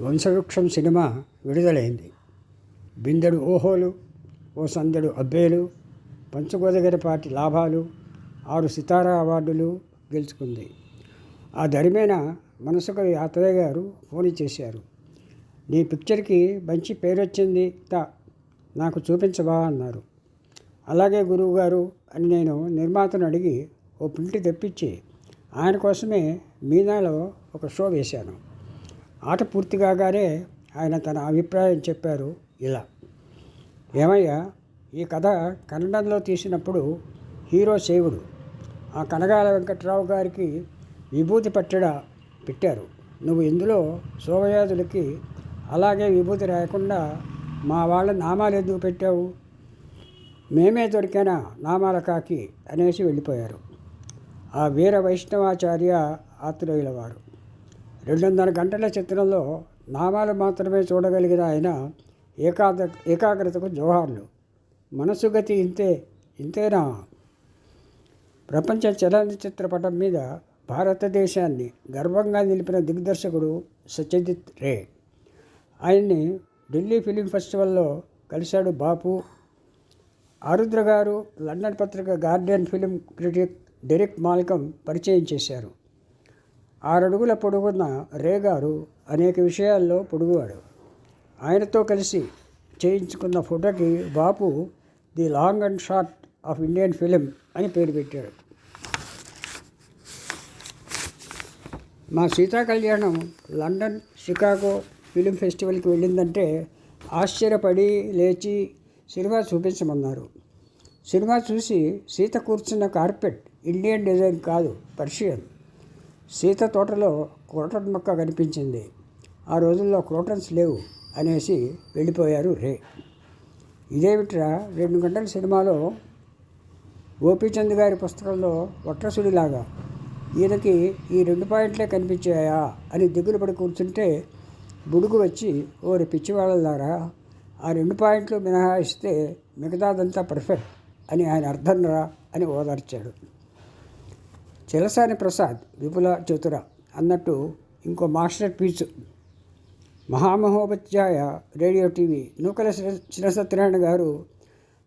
వంశవృక్షం cinema విడుదలైంది. బిందెడు ఓహోలు ఓ సందెడు అబ్బేలు పంచగోదగిరిపాటి లాభాలు ఆరు సితారా అవార్డులు గెలుచుకుంది. ఆ దరిమేన మనసుకు యాత్రయ్య గారు ఫోన్ చేశారు. నీ పిక్చర్కి మంచి పేరు వచ్చింది తా నాకు చూపించవా అన్నారు. అలాగే గురువు గారు అని నేను నిర్మాతను అడిగి ఓ ప్రింట్ తెప్పించి ఆయన కోసమే మీనాలో ఒక షో వేశాను. ఆట పూర్తి కాగానే ఆయన తన అభిప్రాయం చెప్పారు ఇలా. ఏమయ్యా ఈ కథ కన్నడంలో తీసినప్పుడు హీరో శైవుడు ఆ కనగాల వెంకట్రావు గారికి విభూతి పట్టడ పెట్టారు. నువ్వు ఇందులో శోభయాదులకి అలాగే విభూతి రాయకుండా మా వాళ్ళ నామాలు ఎందుకు పెట్టావు? మేమే దొరికిన నామాల కాకి అనేసి వెళ్ళిపోయారు. ఆ వీర వైష్ణవాచార్య ఆత్రేయుల వారు రెండున్నర గంటల చిత్రంలో నామాలు మాత్రమే చూడగలిగిన ఆయన ఏకాగ్ర ఏకాగ్రతకు జోహార్లు మనసు గతి ఇంతే ఇంతేనా? ప్రపంచ చలనచిత్రపటం మీద భారతదేశాన్ని గర్వంగా నిలిపిన దిగ్దర్శకుడు సత్యజిత్ రే. ఆయన్ని ఢిల్లీ ఫిలిం ఫెస్టివల్లో కలిశాడు బాపు. ఆరుద్ర గారు లండన్ పత్రిక Guardian film critic Derek Malcolm పరిచయం చేశారు. ఆరడుగుల పొడుగున్న రేగారు అనేక విషయాల్లో పొడుగువాడు. ఆయనతో కలిసి చేయించుకున్న ఫోటోకి Bapu the long and short of Indian film అని పేరు పెట్టాడు. మా సీతా కళ్యాణం లండన్ షికాగో ఫిలిం ఫెస్టివల్కి వెళ్ళిందంటే ఆశ్చర్యపడి లేచి సినిమా చూపించమన్నారు. సినిమా చూసి సీత కూర్చున్న కార్పెట్ ఇండియన్ డిజైన్ కాదు పర్షియన్. సీత తోటలో క్రోటన్ మొక్క కనిపించింది. ఆ రోజుల్లో క్రోటన్స్ లేవు అనేసి వెళ్ళిపోయారు రే. ఇదేమిట్రా? రెండు గంటల సినిమాలో గోపీచంద్ గారి పుస్తకంలో వట్రసుడిలాగా ఈయనకి ఈ రెండు పాయింట్లే కనిపించాయా అని దిగులు పడి కూర్చుంటే బుడుగు వచ్చి ఓరి పిచ్చివాళ్ళలారా ఆ రెండు పాయింట్లు మినహాయిస్తే మిగతాదంతా పర్ఫెక్ట్ అని ఆయన అర్థం రా అని ఓదార్చాడు. చిలసాని ప్రసాద్ విపుల చతుర అన్నట్టు ఇంకో మాస్టర్ పీచు. మహామహోపాధ్యాయ రేడియో టీవీ నూకల శిరసత్యనారాయణ గారు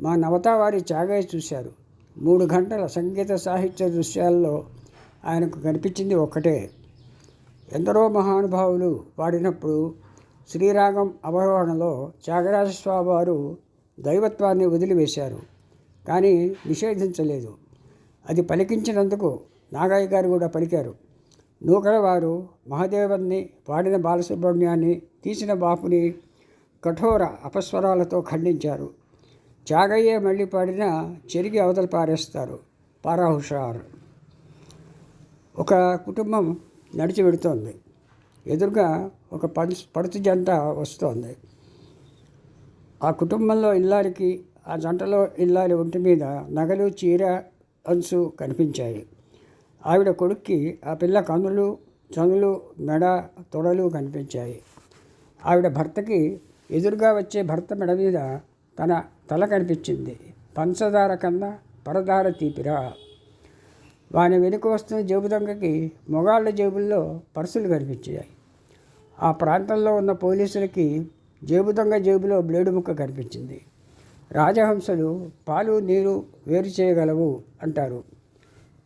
మా నవతావారి చాగయ్య చూశారు. మూడు గంటల సంగీత సాహిత్య దృశ్యాల్లో ఆయనకు కనిపించింది ఒక్కటే. ఎందరో మహానుభావులు పాడినప్పుడు శ్రీరాగం అవరోహణలో త్యాగరాజస్వామి వారు దైవత్వాన్ని వదిలివేశారు కానీ నిషేధించలేదు. అది పలికించినందుకు నాగయ్య గారు కూడా పలికారు. నూకలవారు మహదేవన్ని పాడిన బాలసుబ్రహ్మణ్యాన్ని తీసిన బాపుని కఠోర అపస్వరాలతో ఖండించారు. త్యాగయ్యే మళ్ళీ పాడిన చెరిగి అవతల పారేస్తారు. పారాహుషార్. ఒక కుటుంబం నడిచి వెడుతోంది. ఎదురుగా ఒక పంచ్ పడుతు జంట వస్తోంది. ఆ కుటుంబంలో ఇల్లారికి ఆ జంటలో ఇల్లాలి ఒంటి మీద నగలు చీర అంచు కనిపించాయి. ఆవిడ కొడుక్కి ఆ పిల్ల కనులు చనులు మెడ తొడలు కనిపించాయి. ఆవిడ భర్తకి ఎదురుగా వచ్చే భర్త మెడ మీద తన తల కనిపించింది. పంచదార కన్నా పరదార తీపిరా. వాని వెనుక వస్తున్న జేబు దొంగకి మొగాళ్ళ జేబుల్లో పర్సులు కనిపించాయి. ఆ ప్రాంతంలో ఉన్న పోలీసులకి జేబు దొంగ జేబులో బ్లేడు ముక్క కనిపించింది. రాజహంసలు పాలు నీరు వేరు చేయగలవు అంటారు.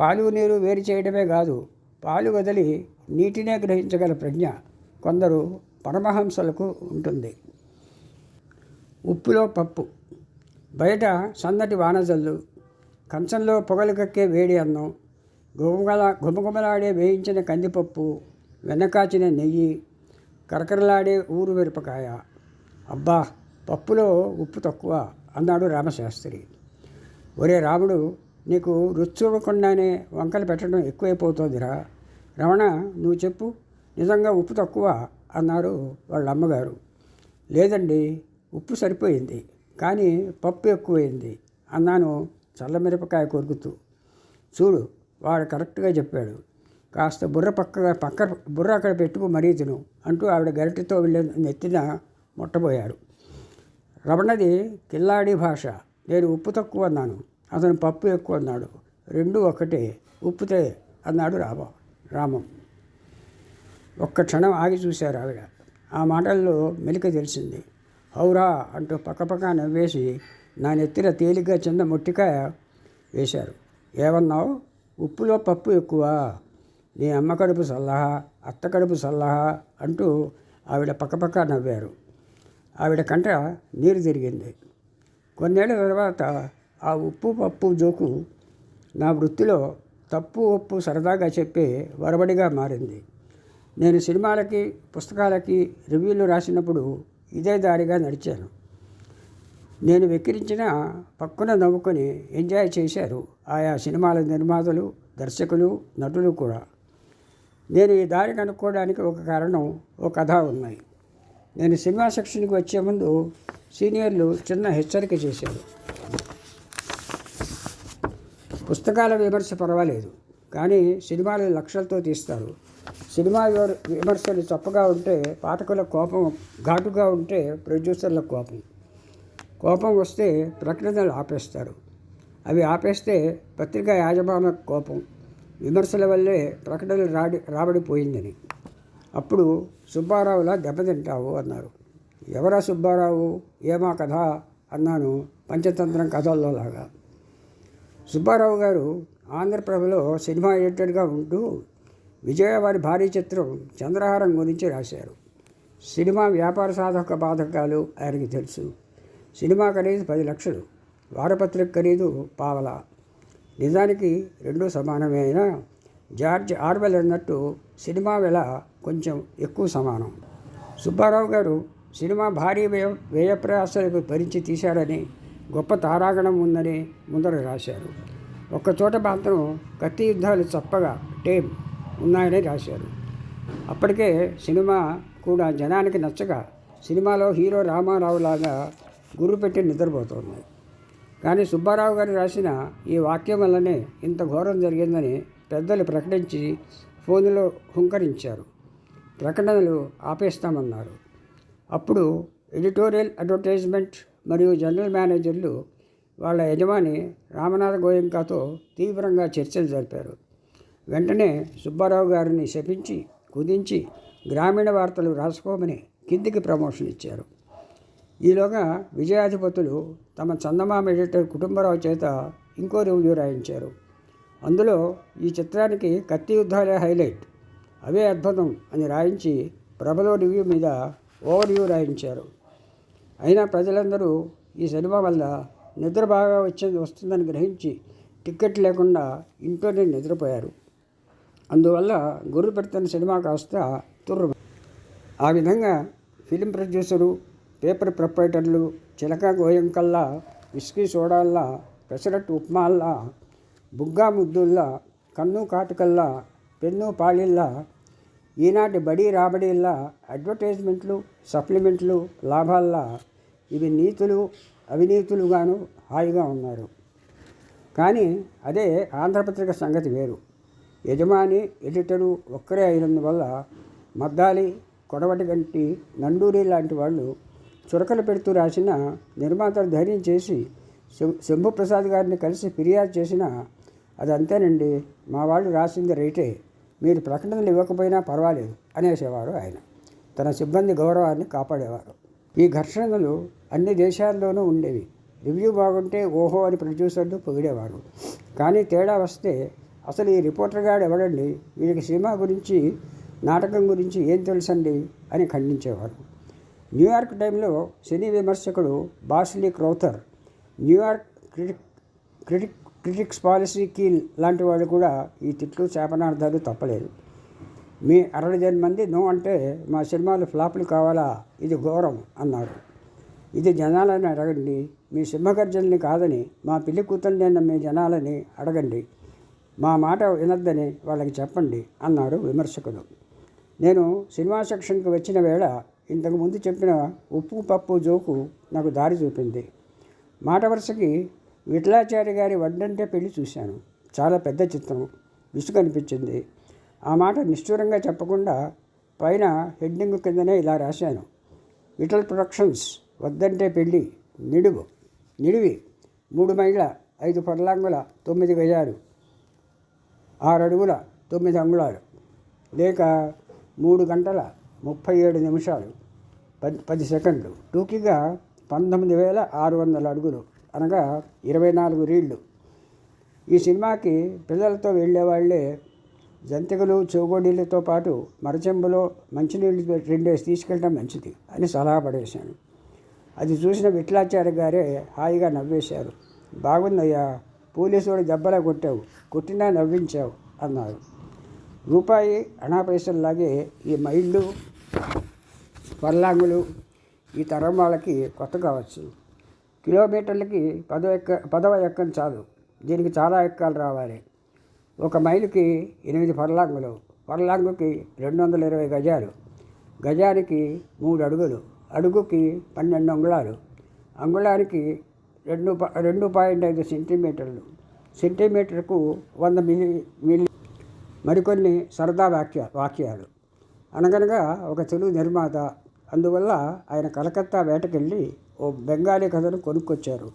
పాలు నీరు వేరు చేయడమే కాదు పాలు వదిలి నీటినే గ్రహించగల ప్రజ్ఞ కొందరు పరమహంసలకు ఉంటుంది. ఉప్పులో పప్పు. బయట సన్నటి వానజల్లు కంచంలో పొగలు కక్కే వేడి అన్నం గుమగల గుమగుమలాడే వేయించిన కందిపప్పు వెనకాచిన నెయ్యి కరకరలాడే ఊరు మిరపకాయ. అబ్బా పప్పులో ఉప్పు తక్కువ అన్నాడు రామశాస్త్రి. ఒరే రాముడు నీకు రుచి చూడకుండానే వంకలు పెట్టడం ఎక్కువైపోతుందిరా. రమణ నువ్వు చెప్పు. నిజంగా ఉప్పు తక్కువ అన్నారు వాళ్ళ అమ్మగారు లేదండి ఉప్పు సరిపోయింది కానీ పప్పు ఎక్కువైంది అన్నాను చల్లమిరపకాయ కొరుకుతూ. చూడు వాడు కరెక్ట్గా చెప్పాడు. కాస్త బుర్ర పక్కగా పక్క బుర్ర అక్కడ పెట్టుకు మరీ తిను అంటూ ఆవిడ గరిటెతో వెళ్ళి నెత్తిన ముట్టబోయారు రమణది కిల్లాడి భాష నేను ఉప్పు తక్కువ అన్నాను. అతను పప్పు ఎక్కువ అన్నాడు. రెండు ఒకటే ఉప్పుతే అన్నాడు రామ రామం. ఒక్క క్షణం ఆగి చూశారు ఆవిడ. ఆ మాటల్లో మెలిక తెలిసింది. హౌరా అంటూ పక్కపక్క నవ్వేసి నా నెత్తిన తేలిగ్గా చిన్న మొట్టికాయ వేశారు. ఏమన్నావు? ఉప్పులో పప్పు ఎక్కువ. నీ అమ్మ కడుపు సల్లహా అత్త కడుపు సల్లహా అంటూ ఆవిడ పక్కపక్క నవ్వారు. ఆవిడ కంట నీరు తిరిగింది. కొన్నేళ్ళ తర్వాత ఆ ఉప్పు పప్పు జోకు నా వృత్తిలో తప్పు ఉప్పు సరదాగా చెప్పే వరబడిగా మారింది. నేను సినిమాలకి పుస్తకాలకి రివ్యూలు రాసినప్పుడు ఇదే దారిగా నడిచాను. నేను వెక్కిరించిన పక్కున నవ్వుకొని ఎంజాయ్ చేశారు ఆయా సినిమాల నిర్మాతలు దర్శకులు నటులు కూడా. నేను ఈ దారి కనుక్కోవడానికి ఒక కారణం ఒక కథ ఉన్నాయి. నేను సినిమా సెక్షన్కి వచ్చే ముందు సీనియర్లు చిన్న హెచ్చరిక చేశారు. పుస్తకాల విమర్శ పర్వాలేదు. కానీ సినిమాలు లక్షలతో తీస్తారు. సినిమా విమర్శలు చప్పగా ఉంటే పాఠకుల కోపం ఘాటుగా ఉంటే ప్రొడ్యూసర్ల కోపం. కోపం వస్తే ప్రకటనలు ఆపేస్తారు. అవి ఆపేస్తే పత్రికా యాజమాన్య కోపం. విమర్శల వల్లే ప్రకటనలు రాడి రాబడిపోయిందని. అప్పుడు సుబ్బారావులా దెబ్బతింటావు అన్నారు. ఎవరా సుబ్బారావు? ఏమా కథ? అన్నాను పంచతంత్రం కథల్లో లాగా సుబ్బారావు గారు ఆంధ్రప్రభలో సినిమా ఎడిటర్గా ఉంటూ విజయ వారి భారీ చిత్రం చంద్రహారం గురించి రాశారు. సినిమా వ్యాపార సాధక బాధకాలు ఆయనకి తెలుసు. సినిమా ఖరీదు పది లక్షలు వారపత్రిక ఖరీదు పావలా. నిజానికి రెండు సమానమే అయినా జార్జ్ ఆర్వెల్ అన్నట్టు సినిమా వెల కొంచెం ఎక్కువ సమానం. సుబ్బారావు గారు సినిమా భారీ వ్యయ వ్యయప్రయాసాలకు భరించి తీశారని గొప్ప తారాగణం ఉందని ముందర రాశారు. ఒక్కచోట మాత్రం కత్తి యుద్ధాలు చప్పగా టేమ్ ఉన్నాయని రాశారు. అప్పటికే సినిమా కూడా జనానికి నచ్చగా సినిమాలో హీరో రామారావు లాగా గుర్రు పెట్టి నిద్రపోతోంది. కానీ సుబ్బారావు గారు రాసిన ఈ వాక్యం వల్లనే ఇంత ఘోరం జరిగిందని పెద్దలు ప్రకటించి ఫోన్లో హుంకరించారు. ప్రకటనలు ఆపేస్తామన్నారు. అప్పుడు ఎడిటోరియల్ అడ్వర్టైజ్మెంట్ మరియు జనరల్ మేనేజర్లు వాళ్ళ యజమాని రామనాథ గోయంకాతో తీవ్రంగా చర్చలు జరిపారు. వెంటనే సుబ్బారావు గారిని శపించి కుదించి గ్రామీణ వార్తలు రాసుకోమని కిందికి ప్రమోషన్ ఇచ్చారు. ఈలోగా విజయాధిపతులు తమ చందమామ ఎడిటర్ కుటుంబరావు చేత ఇంకో రివ్యూ రాయించారు. అందులో ఈ చిత్రానికి కత్తి యుద్ధాలే హైలైట్ అవే అద్భుతం అని రాయించి ప్రభలో రివ్యూ మీద ఓవర్ రాయించారు. అయినా ప్రజలందరూ ఈ సినిమా వల్ల నిద్ర బాగా వచ్చేది వస్తుందని గ్రహించి టికెట్ లేకుండా ఇంట్లోనే నిద్రపోయారు. అందువల్ల గురు పెడుతున్న సినిమా కాస్త తుర్రు ఆ విధంగా ఫిలిం ప్రొడ్యూసరు పేపర్ ప్రొపరేటర్లు చిలక గోయంకల్లా విస్కీ సోడాల్లా పెసరట్టు ఉప్మాల్లా బుగ్గా ముద్దుల్లా కన్ను కాటుకల్లా పెన్ను పాళిల్లా ఈనాటి బడి రాబడిల్లా అడ్వర్టైజ్మెంట్లు సప్లిమెంట్లు లాభాల్లా ఇవి నీతులు అవినీతులుగాను హాయిగా ఉన్నారు. కానీ అదే ఆంధ్రపత్రిక సంగతి వేరు. యజమాని ఎడిటరు ఒక్కరే అయినందువల్ల మద్దాలి కొడవటి గంటి నండూరి లాంటి వాళ్ళు చురకలు పెడుతూ రాసిన నిర్మాతలు ధైర్యం చేసి శంభుప్రసాద్ గారిని కలిసి ఫిర్యాదు చేసిన అది అంతేనండి మా వాళ్ళు రాసింది రైటే మీరు ప్రకటనలు ఇవ్వకపోయినా పర్వాలేదు అనేసేవారు ఆయన. తన సిబ్బంది గౌరవాన్ని కాపాడేవారు. ఈ ఘర్షణలు అన్ని దేశాల్లోనూ ఉండేవి. రివ్యూ బాగుంటే ఓహో అని ప్రొడ్యూసర్లు పొగిడేవారు. కానీ తేడా వస్తే అసలు ఈ రిపోర్టర్ గాడు ఎవడండి? వీడికి సినిమా గురించి నాటకం గురించి ఏం తెలుసండి? అని ఖండించేవారు. న్యూయార్క్ టైంలో cine విమర్శకుడు Bosley Crowther New York critic critic critics Pauline Kael లాంటి వాళ్ళు కూడా ఈ తిట్లు శాపనార్థాలు తప్పలేదు. మీ అరవై మంది నో అంటే మా సినిమాలు ఫ్లాపులు కావాలా? ఇది ఘోరం అన్నారు. ఇది జనాలని అడగండి. మీ సింహగర్జనని కాదని మా పిల్లి కూతుర్ని అన్న మీ జనాలని అడగండి. మా మాట వినద్దని వాళ్ళకి చెప్పండి అన్నారు విమర్శకుడు నేను సినిమా సెక్షన్కి వచ్చిన వేళ ఇంతకు ముందు చెప్పిన ఉప్పు పప్పు జోకు నాకు దారి చూపింది. మాట వరుసకి విఠలాచారి గారి వడ్డంటే పెళ్ళి చూశాను. చాలా పెద్ద చిత్రం. విసుగు అనిపించింది ఆ మాట నిష్ఠూరంగా చెప్పకుండా పైన హెడ్డింగ్ కిందనే ఇలా రాశాను. విఠల్ ప్రొడక్షన్స్ వద్దంటే పెళ్ళి నిడువు నిడివి మూడు మైళ్ళ ఐదు పర్లాంగుల తొమ్మిది గజాలు ఆరు అడుగుల తొమ్మిది అంగుళాలు లేక మూడు గంటల ముప్పై ఏడు నిమిషాలు పది పది సెకండ్లు టూకీగా పంతొమ్మిది వేల ఆరు వందల అడుగులు అనగా ఇరవై నాలుగు రీళ్ళు. ఈ సినిమాకి పిల్లలతో వెళ్ళేవాళ్ళే జంతికలు చెవుగొడీలతో పాటు మరచెంబులో మంచినీళ్ళు రెండేసి తీసుకెళ్ళడం మంచిది అని సలహా పడేశాను. అది చూసిన విఠలాచార్య గారే హాయిగా నవ్వేశారు. బాగుందయ్యా పోలీసుడు దెబ్బలా కొట్టావు కొట్టినా నవ్వించావు అన్నారు. రూపాయి అనా పైసల్లాగే ఈ మైళ్ళు పర్లాంగులు ఈ తరం వాళ్ళకి కొత్త కావచ్చు. కిలోమీటర్లకి పదవ ఎక్క పదవ ఎక్కం చాలు. దీనికి చాలా ఎక్కాలు రావాలి. ఒక మైలుకి ఎనిమిది పర్లాంగులు పర్లాంగుకి రెండు వందల ఇరవై గజాలు గజానికి మూడు అడుగులు అడుగుకి పన్నెండు అంగుళాలు అంగుళానికి రెండు ప- రెండు పాయింట్ ఐదు సెంటీమీటర్లు సెంటీమీటర్కు వంద మిలి మిలి మరికొన్ని సరదా వాక్య వాక్యాలు. అనగనగా ఒక తెలుగు నిర్మాత అందువల్ల ఆయన కలకత్తా వేటకెళ్ళి ఓ బెంగాలీ కథను కొనుక్కొచ్చారు.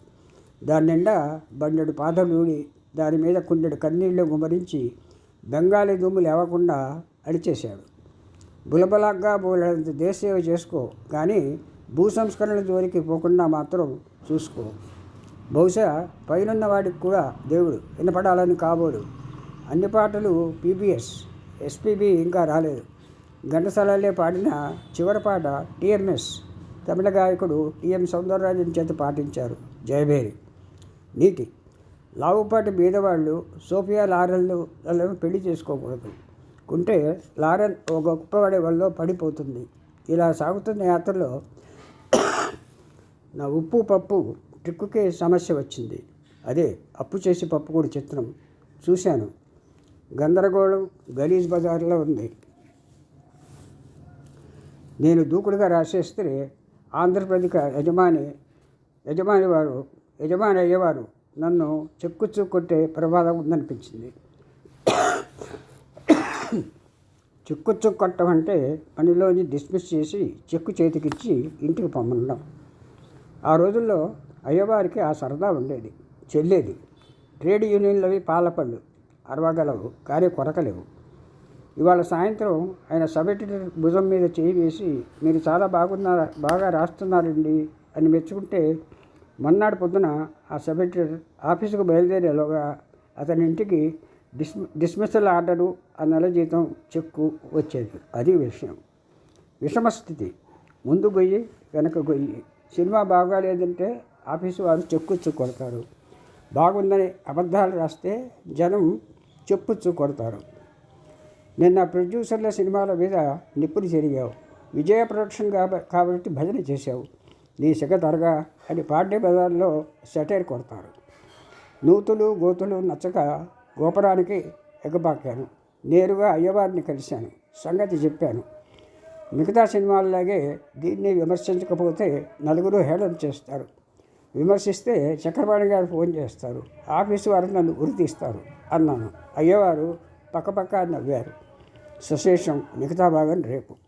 దాని నిండా బండెడు పాదలూడి దాని మీద కుండెడు కన్నీళ్ళు గుమరించి బెంగాలీ దుమ్ము లేవకుండా అడిచేశాడు బులబలాగ్గా బోలేంత దేశసేవ చేసుకో కానీ భూ సంస్కరణ జోలికి పోకుండా మాత్రం చూసుకో. బహుశా పైనున్న వాడికి కూడా దేవుడు వినపడాలని కాబోడు. అన్ని పాటలు పీబీఎస్ ఎస్పీబీ ఇంకా రాలేదు. ఘంటసాలలే పాడిన చివరి పాట టీఎంఎస్. తమిళ గాయకుడు టిఎం సౌందరరాజన్ చేత పాటించారు జయభేరి. నీతి. లావుపాటి బీదవాళ్ళు సోఫియా లారెల్లను పెళ్ళి చేసుకోకూడదు. కుంటే లారెల్ ఒక గొప్పవాడి వల్ల పడిపోతుంది. ఇలా సాగుతున్న యాత్రలో నా ఉప్పు పప్పు ట్రిక్కుకే సమస్య వచ్చింది. అదే అప్పు చేసి పప్పు కూడా చిత్రం. చూశాను. గందరగోళం గలీజ్ బజార్లో ఉంది. నేను దూకుడుగా రాసేస్తే ఆంధ్రప్రదేశ్ యజమాని యజమాని వారు యజమాని అయ్యేవారు నన్ను చెక్కుచ్చు కొట్టే ప్రమాదం ఉందనిపించింది. చెక్కుచ్చు కొట్టడం అంటే పనిలోని డిస్మిస్ చేసి చెక్కు చేతికిచ్చి ఇంటికి పంపడం ఆ రోజుల్లో అయ్యవారికి ఆ సరదా ఉండేది చెల్లేది. ట్రేడ్ యూనియన్లవి పాలపళ్ళు అరవగలవు కానీ కొరకలేవు. ఇవాళ సాయంత్రం ఆయన సబ్ ఎడిటర్ భుజం మీద చేయి వేసి మీరు చాలా బాగున్నారా బాగా రాస్తున్నారండి అని మెచ్చుకుంటే మొన్నటి పొద్దున ఆ సబ్ ఆఫీసుకు బయలుదేరేలోగా అతని ఇంటికి డిస్ డిస్మిసల్ ఆర్డరు ఆ నెల జీతం చెక్కు వచ్చేది. అది విషయం. విషమ స్థితి. ముందు గొయ్యి వెనక గొయ్యి. సినిమా బాగాలేదంటే ఆఫీసు వారు చెక్కుచ్చు కొడతారు. బాగుందని అబద్ధాలు రాస్తే జనం చెప్పుచ్చు కొడతారు. నిన్న ప్రొడ్యూసర్ల సినిమాల మీద నిప్పులు చెరిగావు విజయ ప్రొడక్షన్ కాబట్టి భజన చేశావు. నీ సిగ తరగా అని పాడ్య బజార్లో సెటైర్ కొడతారు. నూతులు గోతులు నచ్చక గోపురానికి ఎగబాకాను. నేరుగా అయ్యవారిని కలిశాను. సంగతి చెప్పాను. మిగతా సినిమాల్లాగే దీన్ని విమర్శించకపోతే నలుగురు హేళన చేస్తారు. విమర్శిస్తే చక్రపాణి గారు ఫోన్ చేస్తారు. ఆఫీసు వారు నన్ను గుర్తిస్తారు అన్నాను. అయ్యవారు పక్కపక్క నవ్వారు. సశేషం మిగతా భాగం రేపు.